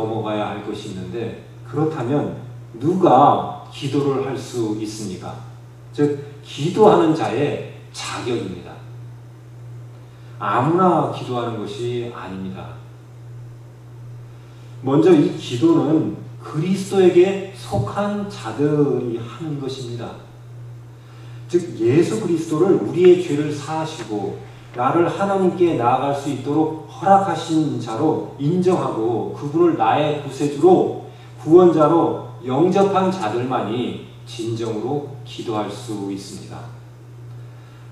넘어가야 할 것이 있는데 그렇다면 누가 기도를 할 수 있습니까? 즉 기도하는 자의 자격입니다. 아무나 기도하는 것이 아닙니다. 먼저 이 기도는 그리스도에게 속한 자들이 하는 것입니다. 즉 예수 그리스도를 우리의 죄를 사하시고 나를 하나님께 나아갈 수 있도록 허락하신 자로 인정하고 그분을 나의 구세주로 구원자로 영접한 자들만이 진정으로 기도할 수 있습니다.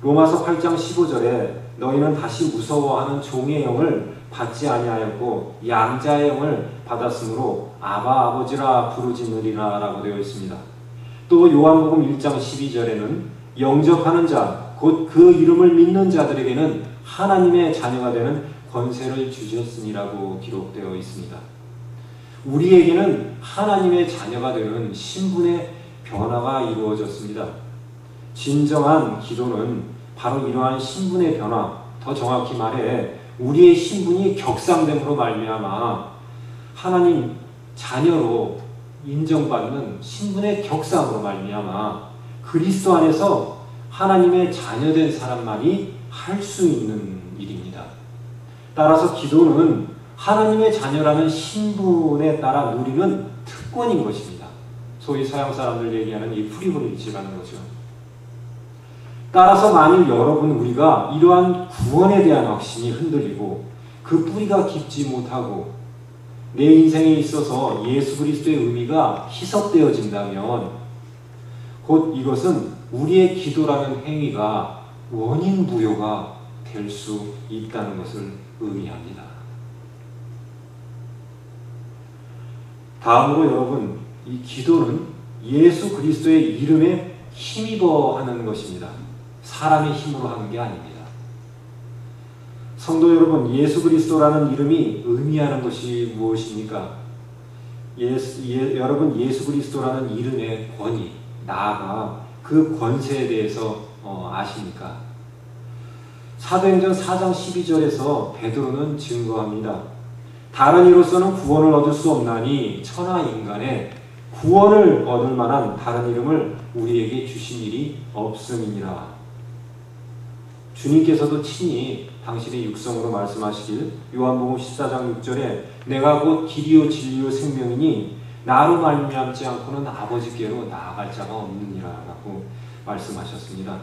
로마서 8장 15절에 너희는 다시 무서워하는 종의 영을 받지 아니하였고 양자의 영을 받았으므로 아바 아버지라 부르짖느리라 라고 되어 있습니다. 또 요한복음 1장 12절에는 영접하는 자, 곧 그 이름을 믿는 자들에게는 하나님의 자녀가 되는 권세를 주셨으니라고 기록되어 있습니다. 우리에게는 하나님의 자녀가 되는 신분의 변화가 이루어졌습니다. 진정한 기도는 바로 이러한 신분의 변화, 더 정확히 말해 우리의 신분이 격상됨으로 말미암아 하나님 자녀로 인정받는 신분의 격상으로 말미암아 그리스도 안에서 하나님의 자녀된 사람만이 할 수 있는 일입니다. 따라서 기도는 하나님의 자녀라는 신분에 따라 누리는 특권인 것입니다. 소위 서양 사람들 얘기하는 이 프리브리지라는 거죠. 따라서 만일 여러분 우리가 이러한 구원에 대한 확신이 흔들리고 그 뿌리가 깊지 못하고 내 인생에 있어서 예수 그리스도의 의미가 희석되어진다면 곧 이것은 우리의 기도라는 행위가 원인 부여가 될 수 있다는 것을 의미합니다. 다음으로 여러분, 이 기도는 예수 그리스도의 이름에 힘입어 하는 것입니다. 사람의 힘으로 하는 게 아닙니다. 성도 여러분, 예수 그리스도라는 이름이 의미하는 것이 무엇입니까? 예수, 예, 여러분, 예수 그리스도라는 이름의 권위, 나아가 그 권세에 대해서 어, 아십니까? 사도행전 4장 12절에서 베드로는 증거합니다. 다른 이로서는 구원을 얻을 수 없나니 천하 인간의 구원을 얻을 만한 다른 이름을 우리에게 주신 일이 없음이니라. 주님께서도 친히 당신의 육성으로 말씀하시길 요한복음 14장 6절에 내가 곧 길이요 진리요 생명이니 나로 말미암지 않고는 아버지께로 나아갈 자가 없느니라라고 말씀하셨습니다.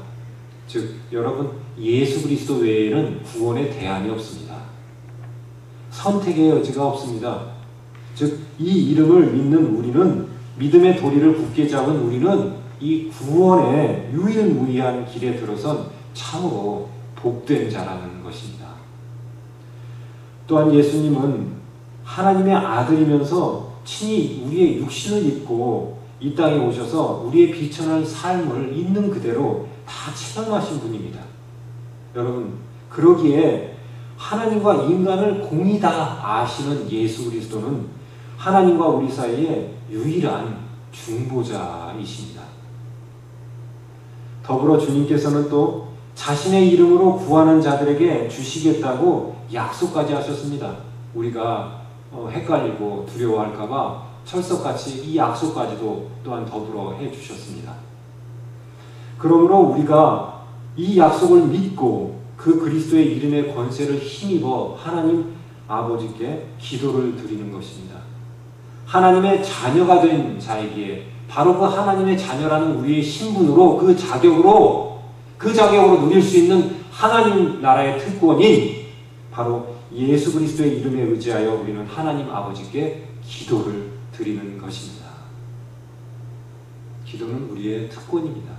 즉 여러분 예수 그리스도 외에는 구원의 대안이 없습니다. 선택의 여지가 없습니다. 즉 이 이름을 믿는 우리는 믿음의 도리를 굳게 잡은 우리는 이 구원의 유일무이한 길에 들어선 참으로 복된 자라는 것입니다. 또한 예수님은 하나님의 아들이면서 친히 우리의 육신을 입고 이 땅에 오셔서 우리의 비천한 삶을 있는 그대로 다 체험하신 분입니다. 여러분, 그러기에 하나님과 인간을 공이 다 아시는 예수 그리스도는 하나님과 우리 사이에 유일한 중보자이십니다. 더불어 주님께서는 또 자신의 이름으로 구하는 자들에게 주시겠다고 약속까지 하셨습니다. 우리가 어, 헷갈리고 두려워할까봐 철석같이 이 약속까지도 또한 더불어 해 주셨습니다. 그러므로 우리가 이 약속을 믿고 그 그리스도의 이름의 권세를 힘입어 하나님 아버지께 기도를 드리는 것입니다. 하나님의 자녀가 된 자에게 바로 그 하나님의 자녀라는 우리의 신분으로 그 자격으로 그 자격으로 누릴 수 있는 하나님 나라의 특권인 바로 예수 그리스도의 이름에 의지하여 우리는 하나님 아버지께 기도를 드리는 것입니다. 기도는 우리의 특권입니다.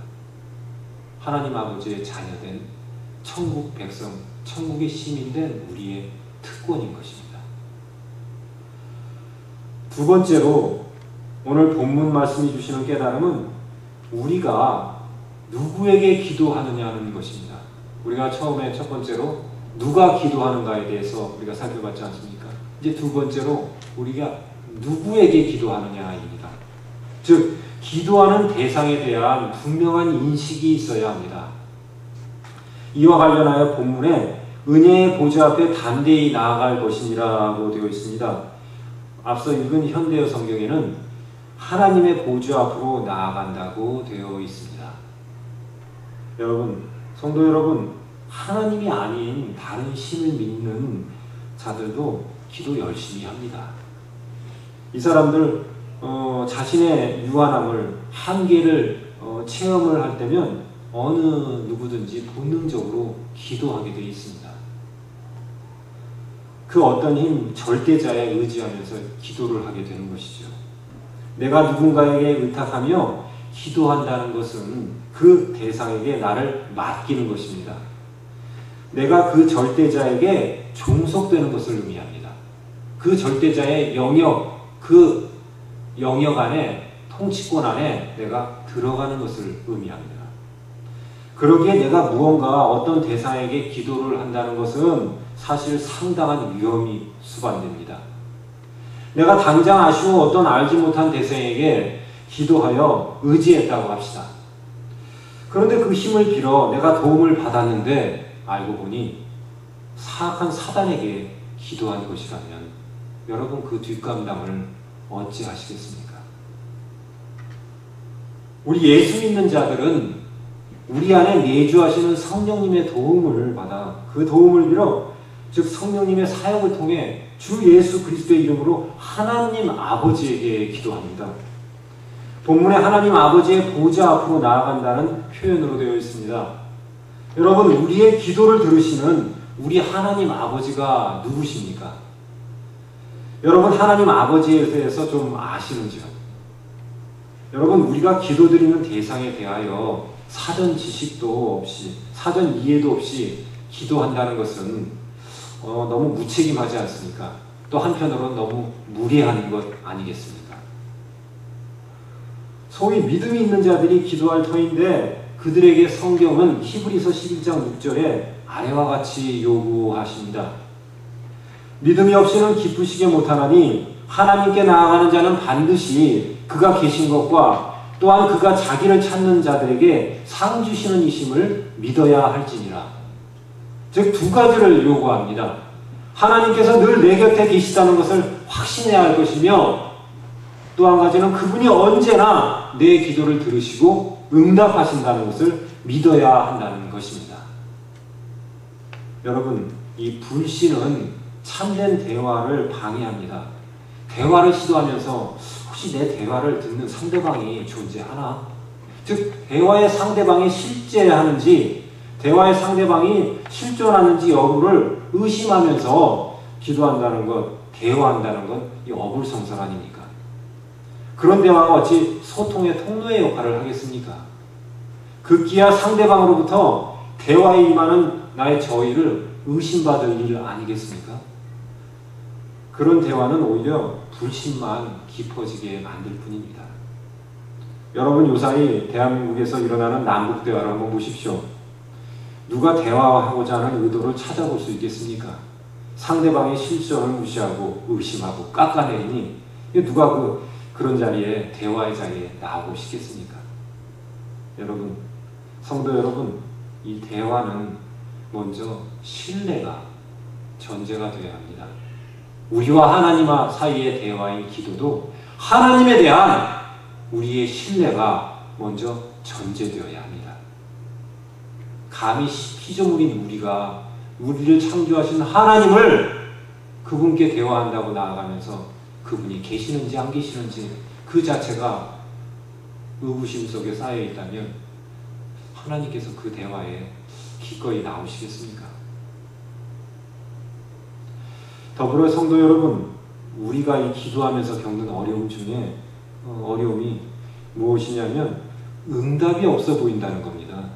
하나님 아버지의 자녀된 천국 백성, 천국의 시민된 우리의 특권인 것입니다. 두 번째로 오늘 본문 말씀이 주시는 깨달음은 우리가 누구에게 기도하느냐는 것입니다. 우리가 처음에 첫 번째로 누가 기도하는가에 대해서 우리가 살펴봤지 않습니까? 이제 두 번째로 우리가 누구에게 기도하느냐입니다. 즉, 기도하는 대상에 대한 분명한 인식이 있어야 합니다. 이와 관련하여 본문에 은혜의 보좌 앞에 담대히 나아갈 것이니라고 되어 있습니다. 앞서 읽은 현대어 성경에는 하나님의 보좌 앞으로 나아간다고 되어 있습니다. 여러분, 성도 여러분, 하나님이 아닌 다른 신을 믿는 자들도 기도 열심히 합니다. 이 사람들 어, 자신의 유한함을 한계를 어, 체험을 할 때면 어느 누구든지 본능적으로 기도하게 되어 있습니다. 그 어떤 힘 절대자에 의지하면서 기도를 하게 되는 것이죠. 내가 누군가에게 의탁하며 기도한다는 것은 그 대상에게 나를 맡기는 것입니다. 내가 그 절대자에게 종속되는 것을 의미합니다. 그 절대자의 영역, 그 영역 안에 통치권 안에 내가 들어가는 것을 의미합니다. 그러기에 내가 무언가 어떤 대상에게 기도를 한다는 것은 사실 상당한 위험이 수반됩니다. 내가 당장 아쉬워 어떤 알지 못한 대상에게 기도하여 의지했다고 합시다. 그런데 그 힘을 빌어 내가 도움을 받았는데 알고 보니 사악한 사단에게 기도한 것이라면 여러분 그 뒷감당을 어찌 하시겠습니까? 우리 예수 믿는 자들은 우리 안에 내주하시는 성령님의 도움을 받아 그 도움을 빌어 즉 성령님의 사역을 통해 주 예수 그리스도의 이름으로 하나님 아버지에게 기도합니다. 본문에 하나님 아버지의 보좌 앞으로 나아간다는 표현으로 되어 있습니다. 여러분, 우리의 기도를 들으시는 우리 하나님 아버지가 누구십니까? 여러분, 하나님 아버지에 대해서 좀 아시는지요? 여러분, 우리가 기도드리는 대상에 대하여 사전 지식도 없이, 사전 이해도 없이 기도한다는 것은 어, 너무 무책임하지 않습니까? 또 한편으로는 너무 무례한 것 아니겠습니까? 소위 믿음이 있는 자들이 기도할 터인데 그들에게 성경은 히브리서 11장 6절에 아래와 같이 요구하십니다. 믿음이 없이는 기쁘시게 못하나니 하나님께 나아가는 자는 반드시 그가 계신 것과 또한 그가 자기를 찾는 자들에게 상 주시는 이심을 믿어야 할지니라. 즉 두 가지를 요구합니다. 하나님께서 늘 내 곁에 계시다는 것을 확신해야 할 것이며 또 한 가지는 그분이 언제나 내 기도를 들으시고 응답하신다는 것을 믿어야 한다는 것입니다. 여러분, 이 불신은 참된 대화를 방해합니다. 대화를 시도하면서 혹시 내 대화를 듣는 상대방이 존재하나? 즉, 대화의 상대방이 실제하는지, 대화의 상대방이 실존하는지 여부를 의심하면서 기도한다는 것, 대화한다는 것, 이 어불성설 아닙니까? 그런 대화가 어찌 소통의 통로의 역할을 하겠습니까? 극기야 상대방으로부터 대화에 임하는 나의 저희를 의심받을 일 아니겠습니까? 그런 대화는 오히려 불신만 깊어지게 만들 뿐입니다. 여러분 요사이 대한민국에서 일어나는 남북 대화를 한번 보십시오. 누가 대화하고자 하는 의도를 찾아볼 수 있겠습니까? 상대방의 실정을 무시하고 의심하고 깎아내리니 누가 그 그런 자리에 대화의 자리에 나오고 싶겠습니까? 여러분 성도 여러분 이 대화는 먼저 신뢰가 전제가 되어야 합니다. 우리와 하나님 사이의 대화인 기도도 하나님에 대한 우리의 신뢰가 먼저 전제되어야 합니다. 감히 피조물인 우리가 우리를 창조하신 하나님을 그분께 대화한다고 나아가면서 그분이 계시는지 안 계시는지 그 자체가 의구심 속에 쌓여 있다면 하나님께서 그 대화에 기꺼이 나오시겠습니까? 더불어 성도 여러분, 우리가 이 기도하면서 겪는 어려움 중에 어, 어려움이 무엇이냐면 응답이 없어 보인다는 겁니다.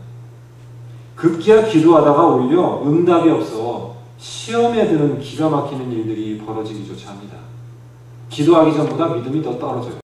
급기야 기도하다가 오히려 응답이 없어 시험에 드는 기가 막히는 일들이 벌어지기조차 합니다. 기도하기 전보다 믿음이 더 떨어져요.